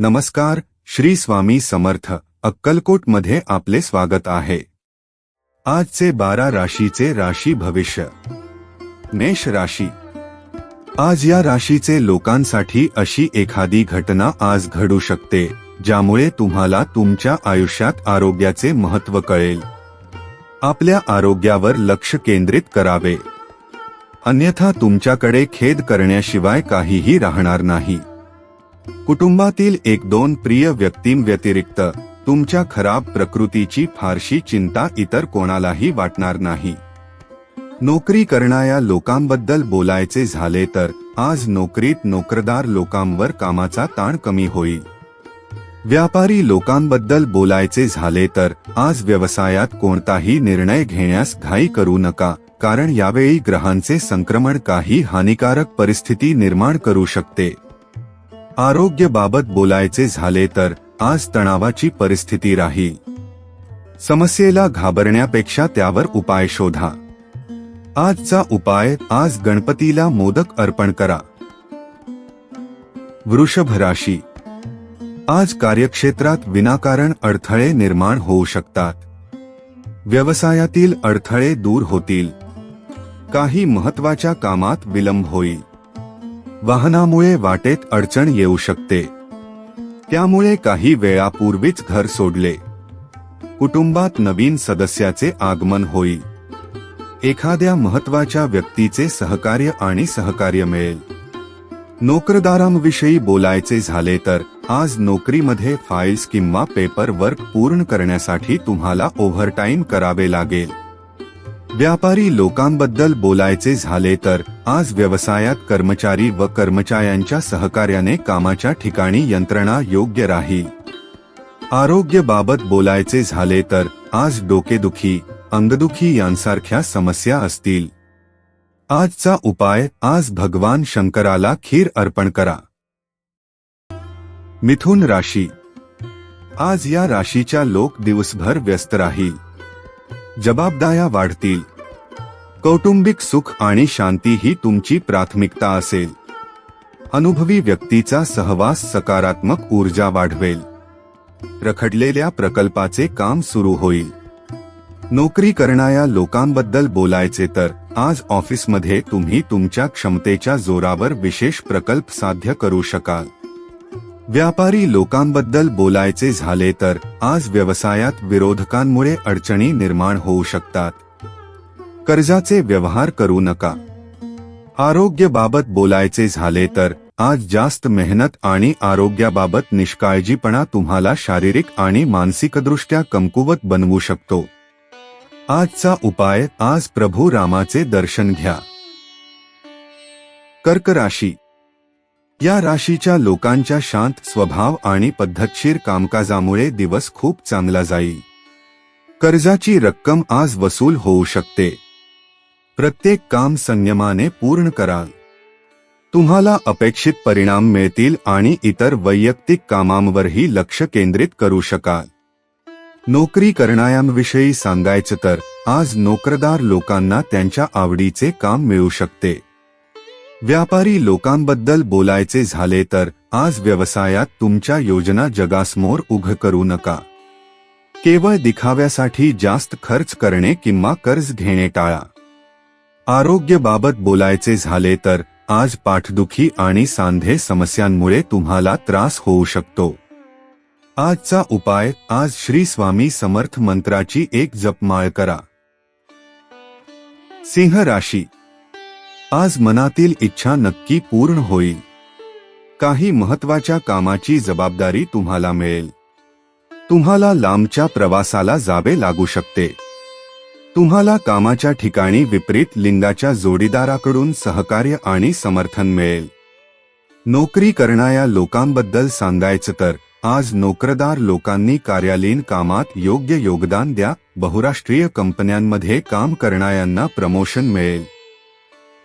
नमस्कार श्री स्वामी समर्थ अक्कलकोटमध्ये आपले स्वागत आहे. आजचे बारा राशीचे राशी भविष्य. मेष राशी. आज या राशीचे लोकांसाठी अशी एखादी घटना आज घडू शकते ज्यामुळे तुम्हाला तुमच्या आयुष्यात आरोग्याचे महत्त्व कळेल. आपल्या आरोग्यावर लक्ष केंद्रित करावे. अन्यथा तुमच्याकडे खेद करण्याशिवाय काहीही राहणार नाही. कुटुंबातील एक दोन प्रिय व्यक्तींव्यतिरिक्त तुमच्या खराब प्रकृतीची फारशी चिंता इतर कोणालाही वाटणार नाही. नोकरी करणाऱ्या लोकांबद्दल बोलायचे झाले तर आज नोकरीत नोकरदार लोकांवर कामाचा ताण कमी होईल. व्यापारी लोकांबद्दल बोलायचे झाले तर आज व्यवसायात कोणताही निर्णय घेण्यास घाई करू नका कारण यावेळी ग्रहांचे संक्रमण काही हानिकारक परिस्थिती निर्माण करू शकते. आरोग्यबाबत बोलायचे झाले तर आज तणावाची परिस्थिती राही. समस्येला घाबरण्यापेक्षा त्यावर उपाय शोधा. आजचा उपाय आज गणपतीला मोदक अर्पण करा. वृषभ राशी. आज कार्यक्षेत्रात विनाकारण अडथळे निर्माण होऊ शकतात. व्यवसायातील अडथळे दूर होतील. काही महत्त्वाच्या कामात विलंब होईल. वाहनामुळे वाटेत अडचण येऊ शकते. त्यामुळे काही वेळापूर्वीच घर सोडले. कुटुंबात नवीन सदस्याचे आगमन होईल. एखाद्या महत्त्वाच्या व्यक्तीचे सहकार्य आणि सहकार्य मिळेल. नोकरदारांविषयी बोलायचे झाले तर आज नोकरीमध्ये फाईल्स किंवा पेपर वर्क पूर्ण करण्यासाठी तुम्हाला ओव्हरटाईम करावे लागेल. व्यापारी लोकांबद्दल बोलायचे झाले तर आज व्यवसायात कर्मचारी व कर्मचाऱ्यांच्या सहकार्याने कामाच्या ठिकाणी यंत्रणा योग्य राहील आरोग्यबाबत बोलायचे झाले तर आज डोकेदुखी अंगदुखी यांसारख्या समस्या असतील. आजचा उपाय आज भगवान शंकराला खीर अर्पण करा. मिथुन राशी. आज या राशीच्या लोक दिवसभर व्यस्त राहील जबाबदाऱ्या वाढतील. कौटुंबिक सुख आणि शांती ही तुमची प्राथमिकता असेल. अनुभवी व्यक्तीचा सहवास सकारात्मक ऊर्जा वाढवेल. रखडलेल्या प्रकल्पाचे काम सुरू होईल. नोकरी करणाऱ्या लोकांबद्दल बोलायचे तर आज ऑफिसमध्ये तुम्ही तुमच्या क्षमतेच्या जोरावर विशेष प्रकल्प साध्य करू शकाल. व्यापारी लोकांबद्दल बोलायचे झाले तर आज व्यवसायात विरोधकांमुळे अडचणी निर्माण होऊ शकतात. कर्जाचे व्यवहार करू नका. आरोग्याबाबत बोलायचे झाले तर आज जास्त मेहनत आणि आरोग्याबाबत निष्काळजीपणा तुम्हाला शारीरिक आणि मानसिकदृष्ट्या कमकुवत बनवू शकतो. आजचा उपाय आज प्रभू रामाचे दर्शन घ्या. कर्क राशी. या राशीच्या लोकांच्या शांत स्वभाव आणि पद्धतशीर कामकाजामुळे दिवस खूप चांगला जाईल. कर्जाची रक्कम आज वसूल होऊ शकते. प्रत्येक काम संयमाने पूर्ण कराल. तुम्हाला अपेक्षित परिणाम मिळतील आणि इतर वैयक्तिक कामांवरही लक्ष केंद्रित करू शकाल. नोकरी करणाऱ्यांविषयी सांगायचं तर आज नोकरदार लोकांना त्यांच्या आवडीचे काम मिळू शकते. व्यापारी लोकांबद्दल बोलायचे झाले तर आज व्यवसायात तुमच्या योजना जगासमोर उघ करू नका. केवळ दिखाव्यासाठी जास्त खर्च करणे किंवा कर्ज घेणे टाळा. आरोग्याबाबत बोलायचे झाले तर आज पाठदुखी आणि सांधे समस्यांमुळे तुम्हाला त्रास होऊ शकतो. आजचा उपाय आज श्री स्वामी समर्थ मंत्राची एक जपमाळ करा. सिंह राशी. आज मनातील इच्छा नक्की पूर्ण होईल. काही महत्त्वाच्या कामाची जबाबदारी तुम्हाला मिळेल. तुम्हाला लांबच्या प्रवासाला जावे लागू शकते. तुम्हाला कामाच्या ठिकाणी विपरीत लिंगाच्या जोडीदाराकडून सहकार्य आणि समर्थन मिळेल. नोकरी करणाऱ्या लोकांबद्दल सांगायचं तर आज नोकरदार लोकांनी कार्यालयीन कामात योग्य योगदान द्या बहुराष्ट्रीय कंपन्यांमध्ये काम करणाऱ्यांना प्रमोशन मिळेल.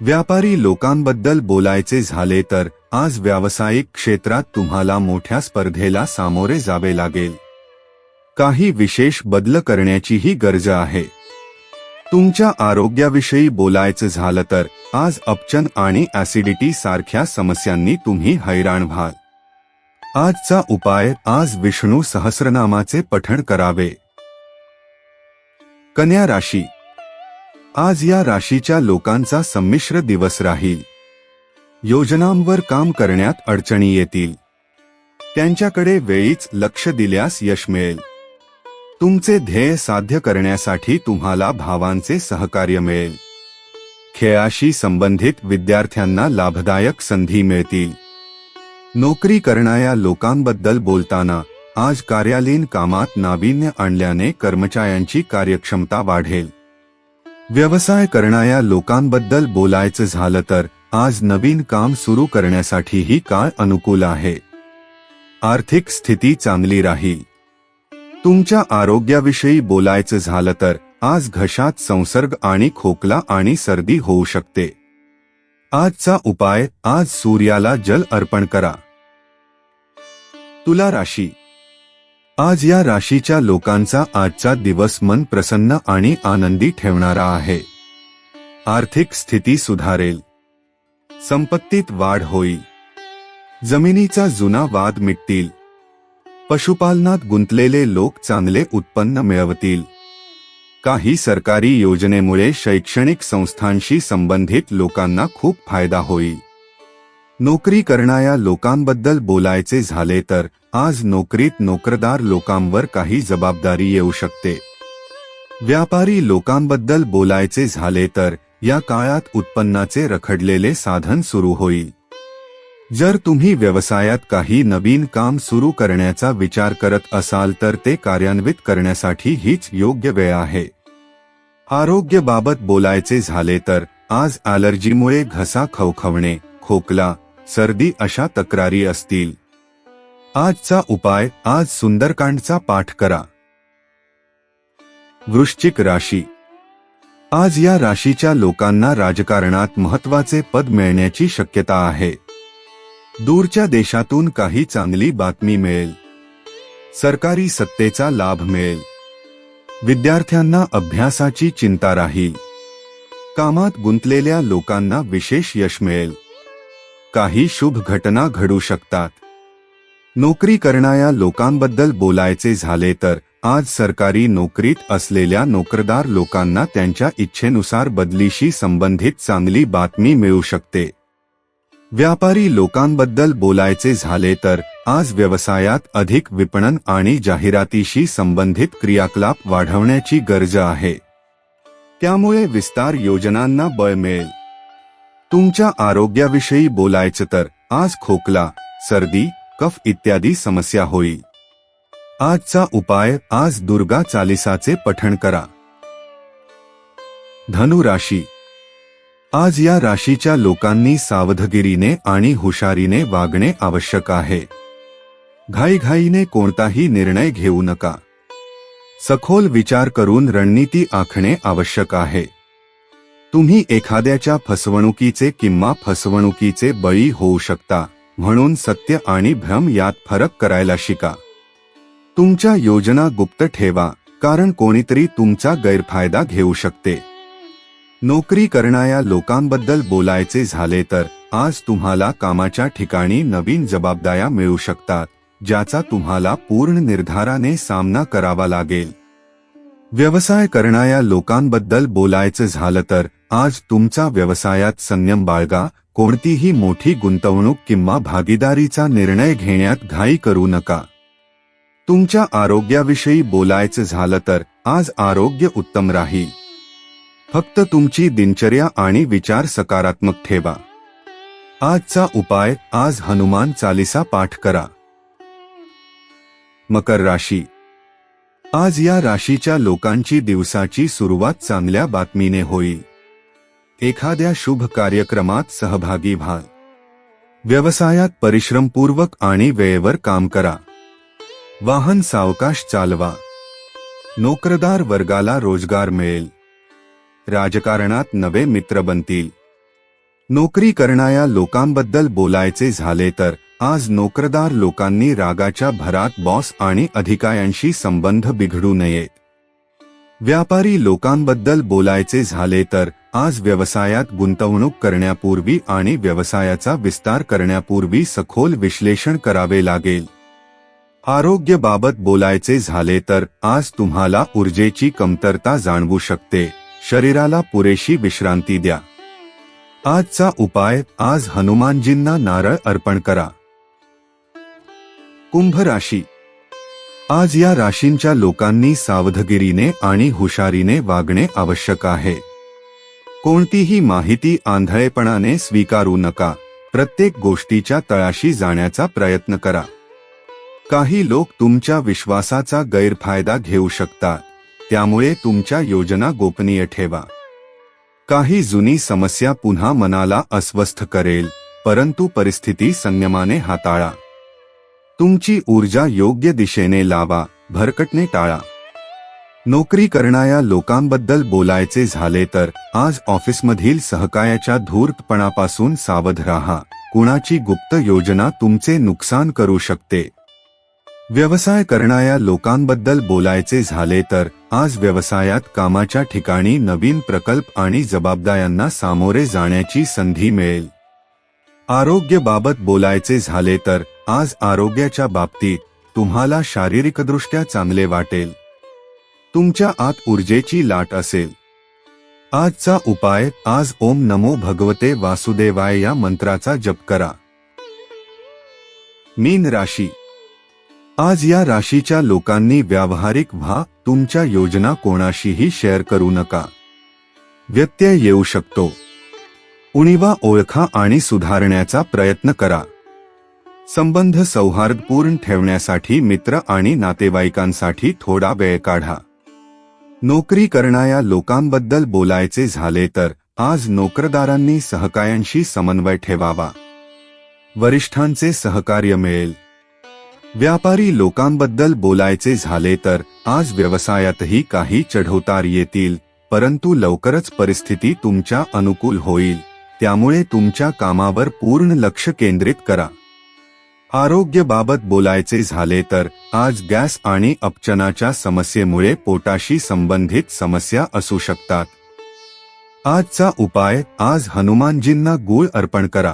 व्यापारी लोकांबद्दल बोलायचे झाले तर आज व्यावसायिक क्षेत्रात तुम्हाला मोठ्या स्पर्धेला सामोरे जावे लागेल. काही विशेष बदल करण्याचीही गरज आहे. तुमच्या आरोग्याविषयी बोलायचं झालं तर आज अपचन आणि ऍसिडिटी सारख्या समस्यांनी तुम्ही हैराण व्हाल. आजचा उपाय आज विष्णू सहस्रनामाचे पठण करावे. कन्या राशी. आज या राशीच्या लोकांचा संमिश्र दिवस राहील. योजनांवर काम करण्यात अडचणी येतील. त्यांच्याकडे वेळीच लक्ष दिल्यास यश मिळेल. तुमचे ध्येय साध्य करण्यासाठी तुम्हाला भावांचे सहकार्य मिळेल. खेळाशी संबंधित विद्यार्थ्यांना लाभदायक संधी मिळतील. नोकरी करणाऱ्या लोकांबद्दल बोलताना आज कार्यालयीन कामात नाविन्य आणल्याने कर्मचाऱ्यांची कार्यक्षमता वाढेल. व्यवसाय करणाऱ्या लोकांबद्दल बोलायचं झालं तर आज नवीन काम सुरू करण्यासाठीही काळ अनुकूल आहे. आर्थिक स्थिती चांगली राहील. तुमच्या आरोग्याविषयी बोलायचं झालं तर आज घशात संसर्ग आणि खोकला आणि सर्दी होऊ शकते. आजचा उपाय आज सूर्याला जल अर्पण करा. तुला राशी. आज या राशीच्या लोकांचा आजचा दिवस मन प्रसन्न आणि आनंदी ठेवणारा आहे. आर्थिक स्थिती सुधारेल. संपत्तीत वाढ होईल. जमिनीचा जुना वाद मिटतील. पशुपालनात गुंतलेले लोक चांगले उत्पन्न मिळवतील. काही सरकारी योजनेमुळे शैक्षणिक संस्थांशी संबंधित लोकांना खूप फायदा होईल. नोकरी करणाऱ्या लोकांबद्दल बोलायचे झाले तर आज नोकरीत नोकरदार लोकांवर काही जबाबदारी येऊ शकते. व्यापारी लोकांबद्दल बोलायचे झाले तर या काळात उत्पन्नाचे रखडलेले साधन सुरू होईल. जर तुम्ही व्यवसायात काही नवीन काम सुरू करण्याचा विचार करत असाल तर ते कार्यान्वित करण्यासाठी हीच योग्य वेळ आहे. आरोग्यबाबत बोलायचे झाले तर आज ॲलर्जीमुळे घसा खवखवणे खोकला सर्दी अशा तक्रारी असतील. आजचा उपाय आज सुंदरकांडचा पाठ करा. वृश्चिक राशी. आज या राशीच्या लोकांना राजकारणात महत्त्वाचे पद मिळण्याची शक्यता आहे. दूरच्या देशातून काही चांगली बातमी मिळेल. सरकारी सत्तेचा लाभ मिळेल. विद्यार्थ्यांना अभ्यासाची चिंता राहील. कामात गुंतलेल्या लोकांना विशेष यश मिळेल. काही शुभ घटना घडू शकतात. नोकरी करणाऱ्या लोकांबद्दल बोलायचे झाले तर आज सरकारी नोकरीत असलेल्या नोकरदार लोकांना त्यांच्या इच्छेनुसार बदलीशी संबंधित चांगली बातमी मिळू शकते. व्यापारी लोकांबद्दल बोलायचे झाले तर आज व्यवसायात अधिक विपणन आणि जाहिरातीशी संबंधित क्रियाकलाप वाढवण्याची गरज आहे. त्यामुळे विस्तार योजनांना बळ मिळेल. तुमच्या आरोग्याविषयी बोलायचं तर आज खोकला सर्दी कफ इत्यादी समस्या होईल. आजचा उपाय आज दुर्गा चालिसाचे पठण करा. धनु राशी आज या राशीच्या लोकांनी सावधगिरीने आणि हुशारीने वागणे आवश्यक आहे. घाईघाईने कोणताही निर्णय घेऊ नका. सखोल विचार करून रणनीती आखणे आवश्यक आहे. तुम्ही एखाद्याच्या फसवणुकीचे किंवा फसवणुकीचे बळी होऊ शकता म्हणून सत्य आणि भ्रम यात फरक करायला शिका. तुमच्या योजना गुप्त ठेवा कारण कोणीतरी तुमचा गैरफायदा घेऊ शकते. नोकरी करणाऱ्या लोकांबद्दल बोलायचे झाले तर आज तुम्हाला कामाच्या ठिकाणी नवीन जबाबदाऱ्या मिळू शकतात ज्याचा तुम्हाला पूर्ण निर्धाराने सामना करावा लागेल. व्यवसाय करणाऱ्या लोकांबद्दल बोलायचं झालं तर आज तुमचा व्यवसायात संयम बाळगा कोणतीही मोठी गुंतवणूक किंवा भागीदारीचा निर्णय घेण्यात घाई करू नका. तुमच्या आरोग्याविषयी बोलायचं झालं तर आज आरोग्य उत्तम राहील. फक्त तुमची दिनचर्या आणि विचार सकारात्मक ठेवा. आजचा उपाय आज हनुमान चालिसा पाठ करा. मकर राशी. आज या राशीच्या लोकांची दिवसाची सुरुवात चांगल्या बातमीने होईल. एखाद्या शुभ कार्यक्रमात सहभागी व्हा व्यवसायात परिश्रमपूर्वक आणि वेळेवर काम करा. वाहन सावकाश चालवा. नोकरदार वर्गाला रोजगार मिळेल. राजकारणात नवे मित्र बनतील. नोकरी करणाऱ्या लोकांबद्दल बोलायचे झाले तर आज नोकरदार लोकांनी रागाच्या भरात बॉस आणि अधिकाऱ्यांशी संबंध बिघडू नयेत. व्यापारी लोकांबद्दल बोलायचे झाले तर आज व्यवसायात गुंतवणूक करण्यापूर्वी आणि व्यवसायाचा विस्तार करण्यापूर्वी सखोल विश्लेषण करावे लागेल. आरोग्याबाबत बोलायचे झाले तर आज तुम्हाला ऊर्जेची कमतरता जाणवू शकते. शरीराला पुरेशी विश्रांती द्या. आजचा उपाय आज हनुमानजींना नारळ अर्पण करा. कुंभ राशी. आज या राशींच्या लोकांनी सावधगिरीने आणि हुशारीने वागणे आवश्यक आहे. कोणतीही माहिती आंधळेपणाने स्वीकारू नका. प्रत्येक गोष्टीच्या तळाशी जाण्याचा प्रयत्न करा. काही लोक तुमच्या विश्वासाचा गैरफायदा घेऊ शकतात. त्यामुळे तुमच्या योजना गोपनीय ठेवा. काही जुनी समस्या पुन्हा मनाला अस्वस्थ करेल परंतु परिस्थिती संयमाने हाताळा. तुमची ऊर्जा योग्य दिशेने लावा भरकटणे टाळा. नोकरी करणाऱ्या लोकांबद्दल बोलायचे झाले तर आज ऑफिसमधील सहकार्याच्या धूर्तपणापासून सावध राहा. कुणाची गुप्त योजना तुमचे नुकसान करू शकते. व्यवसाय करणाऱ्या लोकांबद्दल बोलायचे झाले तर आज व्यवसायात कामाच्या ठिकाणी नवीन प्रकल्प आणि जबाबदाऱ्यांना सामोरे जाण्याची संधी मिळेल. आरोग्यबाबत बोलायचे झाले तर आज आरोग्याच्या बाबतीत तुम्हाला शारीरिकदृष्ट्या चांगले वाटेल. तुमच्या आत ऊर्जेची लाट असेल. आजचा उपाय आज ओम नमो भगवते वासुदेवाय या मंत्राचा जप करा. मीन राशी आज या राशीच्या लोकांनी व्यावहारिक व्हा तुमच्या योजना कोणाशीही शेअर करू नका. व्यत्यय येऊ शकतो. उणीवा ओळखा आणि सुधारण्याचा प्रयत्न करा. संबंध सौहार्दपूर्ण ठेवण्यासाठी मित्र आणि नातेवाईकांसाठी थोडा वेळ काढा. नोकरी करणाऱ्या लोकांबद्दल बोलायचे झाले तर आज नोकरदारांनी सहकायांशी समन्वय ठेवावा. वरिष्ठांचे सहकार्य मिळेल. व्यापारी लोकांबद्दल बोलायचे झाले तर आज व्यवसायातही काही चढवतार येतील परंतु लवकरच परिस्थिती तुमच्या अनुकूल होईल. त्यामुळे तुमच्या कामावर पूर्ण लक्ष केंद्रित करा. आरोग्यबाबत बोलायचे झाले तर आज गॅस आणि अपचनाच्या समस्येमुळे पोटाशी संबंधित समस्या असू शकतात. आजचा उपाय आज हनुमानजींना गूळ अर्पण करा.